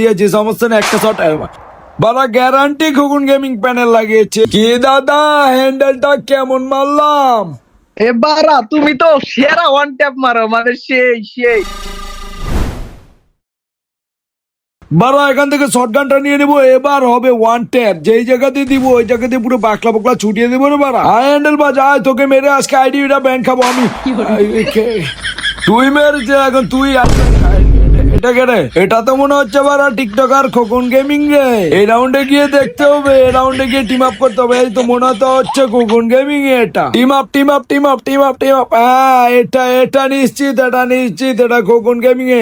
সমস্যা নেই একটা শট বাবা গ্যারান্টি খোকুন গেমিং প্যানেল লাগিয়েছে। কি দাদা হ্যান্ডেলটা কেমন মারলাম? এবারা তুমি তো সেরা ওয়ান ট্যাপ মারো মানে সেই সেই। বারা এখান থেকে শর্ট গানটা নিয়ে নেব এবার হবে ওয়ান ট্যাপ যেই জায়গাতে দিব ওই জায়গাতে পুরো বাকলা বাকলা ছুটিয়ে দেবো রে বারা আয় হ্যান্ডেল বাজ আয় তোকে মেরে আজকে আইডিটা ব্যাংক খাব আমি। আই, এ তুই মেরেছে এখন তুই আই- এটা কে রে? এটা তো মনে হচ্ছে বারা টিকটক আর খোকন গেমিং রে। এই রাউন্ডে গিয়ে দেখতে হবে, এই রাউন্ডে গিয়ে টিম আপ করতে হবে। এই তো মনে তো হচ্ছে খোকন গেমিং এটা। Team up team up team up team up team up হ্যাঁ এটা এটা নিশ্চিত এটা নিশ্চিত, এটা খোকন গেমিং এ।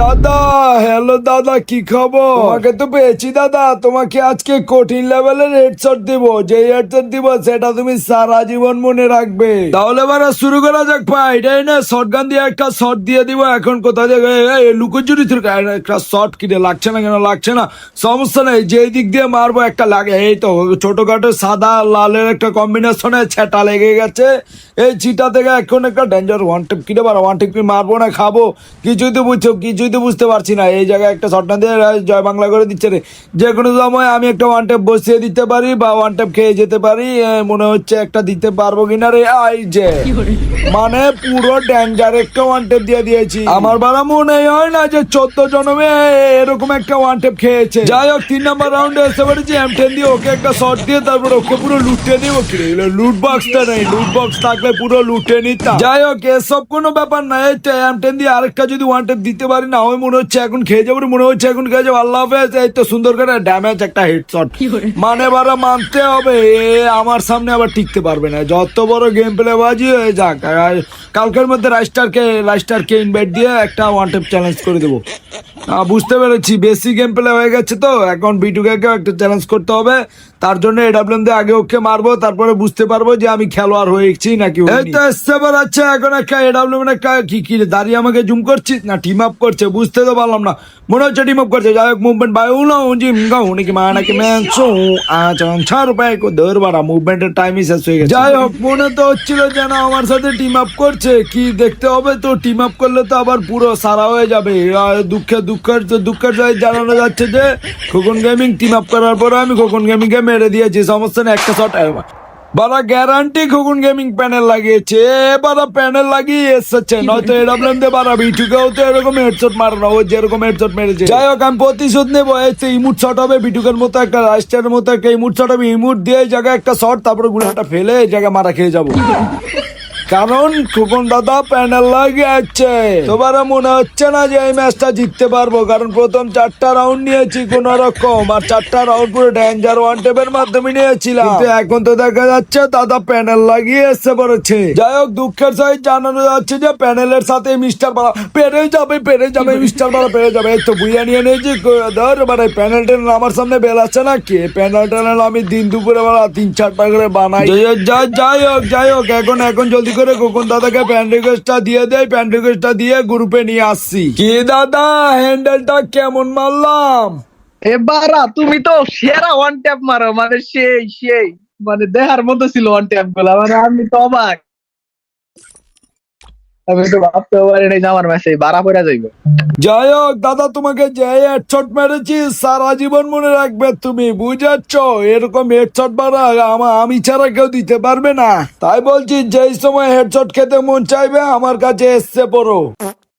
দাদা হ্যালো দাদা কি খবর? তোমাকে তো পেয়েছি দাদা তোমাকে আজকে কঠিন লেভেলের হেডশট দিব। যে হেডশট দিব সেটা তুমি সারা জীবন মনে রাখবে। তাহলে এবার শুরু করা যাক ভাই এটাই না শর্ট গান দিয়ে একটা শর্ট দিয়ে দিব এখন কোথা থেকে? লুকোচুরি একটা শর্ট কিনে লাগছে না কেন লাগছে না? সমস্যা নেই যে দিক দিয়ে মারবো একটা লাগে এই তো ছোটখাটো সাদা লালের একটা কম্বিনেশনে ছেটা লেগে গেছে। এই চিটা থেকে এখন একটা ডেঞ্জার ওয়ান টিপ কিনে পারো ওয়ান টিপ মারবো না খাব কিছুই তো বুঝছ কিছুই তো বুঝতে পারছি না। এই জায়গায় একটা শর্ট না দিয়ে জয় বাংলা করে দিচ্ছে রে। যে কোনো সময় আমি একটা ওয়ান টেপ বসিয়ে দিতে পারি বা ওয়ান টেপ খেয়ে যেতে পারি মনে হচ্ছে একটা দিতে পারব কিনা রে। আই যে। মানে পুরো ডেঞ্জার একটা ওয়ান টেপ দিয়ে দিয়েছি। আমার বারা মনে হয় না যে চোদ্দ জনমে এরকম একটা ওয়ান টেপ খেয়েছে। যাই হোক, তিন নম্বর রাউন্ডে এসে পড়েছি এম টেন দিয়ে ওকে একটা শর্ট দিয়ে তারপর ওকে পুরো লুটে দিব লুট বক্সটা নেই। লুট বক্স থাকলে পুরো লুটে নিতাম। যাই হোক, এসব কোনো ব্যাপার না। এই এম টেন দিয়ে আরেকটা যদি ওয়ান টেপ দিতে পারি না ওই মনে হচ্ছে এখন খেয়ে যাব মনে হচ্ছে এখন খেয়ে যাব। আল্লাহ হাফেজ এই তো সুন্দর করে ড্যামেজ একটা হেডশট মানে বারা মানতে হবে এ আমার সামনে আবার টিকতে পারবে না। যত বড় গেম প্লে বাজি হয়ে যাক কালকের মধ্যে রাইস্টারকে রাইস্টারকে ইনভাইট দিয়ে একটা ওয়ান টেপ চ্যালেঞ্জ করে দেবো। বুঝতে পেরেছি। বেশি গেম প্লে হয়ে গেছে তো। এখন বিটুকে একটা চ্যালেঞ্জ করতে হবে। তার জন্য এডাব্লিউএম দিয়ে আগে ওকে মারবো তারপরে বুঝতে পারব যে আমি খেলোয়াড় হয়েছি নাকি এই তো এসছে আছে এখন একটা এডাব্লিউএম একটা কি কি দাঁড়িয়ে আমাকে জুম করছিস? না টিম আপ করছে বুঝতে তো পারলাম না। মনে হচ্ছে টিম আপ করছে। যাই হোক মুভমেন্ট বাই উনো জিম গাও নাকি মা নাকি ম্যান সো আচরণ ছাড় উপায় কো দর বাড়া মুভমেন্টের টাইমই শেষ হয়ে গেছে। যাই হোক মনে তো হচ্ছিল যেন আমার সাথে টিম আপ করছে। কি দেখতে হবে তো টিম আপ করলে তো আবার পুরো সারা হয়ে যাবে। দুঃখে দুঃখের দুঃখের সহিত জানানো যাচ্ছে যে খোকন গেমিং টিম আপ করার পরে আমি খোকন গেমিং কে মেরে দিয়েছি সমস্যা নেই, একটা শট বারা গ্যারান্টি খোকন গেমিং প্যানেল লাগিয়েছে, বারা প্যানেল লাগিয়ে এসেছে, নয়তো এডাব্লেম দে বারা বিটুকেও তো এরকম হেডশট মারে না, ও যেরকম হেডশট মেরেছে। যাই হোক, আমি প্রতিশোধ নেব তো ইমুট শট হবে, বিটুকের মতো একটা রাইস্টারের মতো একটা ইমুট শট হবে, ইমুট দিয়ে জায়গায় একটা শট তারপরে গুলাটা ফেলে জায়গায় মারা খেয়ে যাব। কারণ খোকন দাদা প্যানেল লাগিয়েছে তোমার মনে হচ্ছে না যে এই ম্যাচটা জিততে পারব? কারণ প্রথম চারটা রাউন্ড নিয়েছি কোন রকম, আর চারটা রাউন্ড পুরো ড্যাঞ্জার ওয়ান টেপের মাধ্যমে নিয়েছিলাম। এখন তো দেখা যাচ্ছে দাদা প্যানেল লাগিয়ে এসে পড়েছে। যাই হোক, দুঃখের সহিত জানানো যাচ্ছে যে প্যানেলের সাথে মিস্টার বাড়া পেরে যাবে পেরে যাবে মিস্টার বাড়া পেরে যাবে। এই তো বুইয়া নিয়ে নিয়েছি ধর মানে প্যানেল টেনেল আমার সামনে বেল আছে না কি প্যানেল টেনেল আমি দিন দুপুরে বেলা তিন চারটা করে বানাই। যাই যাই হোক যাই হোক, এখন এখন জলদি করে কোকন দাদাকে প্যান্ট রিকোয়েস্টটা দিয়ে দেয় প্যান্ট রিকোয়েস্টটা দিয়ে গ্রুপে নিয়ে আসছি। কি দাদা হ্যান্ডেলটা কেমন মারলাম? এবারা তুমি তো সেরা ওয়ান ট্যাপ মারো মানে সেই সেই মানে দেহার মতো ছিল ওয়ান ট্যাপগুলা মানে আমি তো অবাক। আমি তো ভাবতে পারি নাই আমার ম্যাচে বাড়া পড়া যাইব। যাই হোক দাদা, তোমাকে যে হেডশট মেরেছি, সারা জীবন মনে রাখবে তুমি বুঝাচ্ছ এরকম হেডশট মারা আমার আমি ছাড়া কেউ দিতে পারবে না। তাই বলছি, যেই সময় হেডশট খেতে মন চাইবে, আমার কাছে এসছে পড়ো।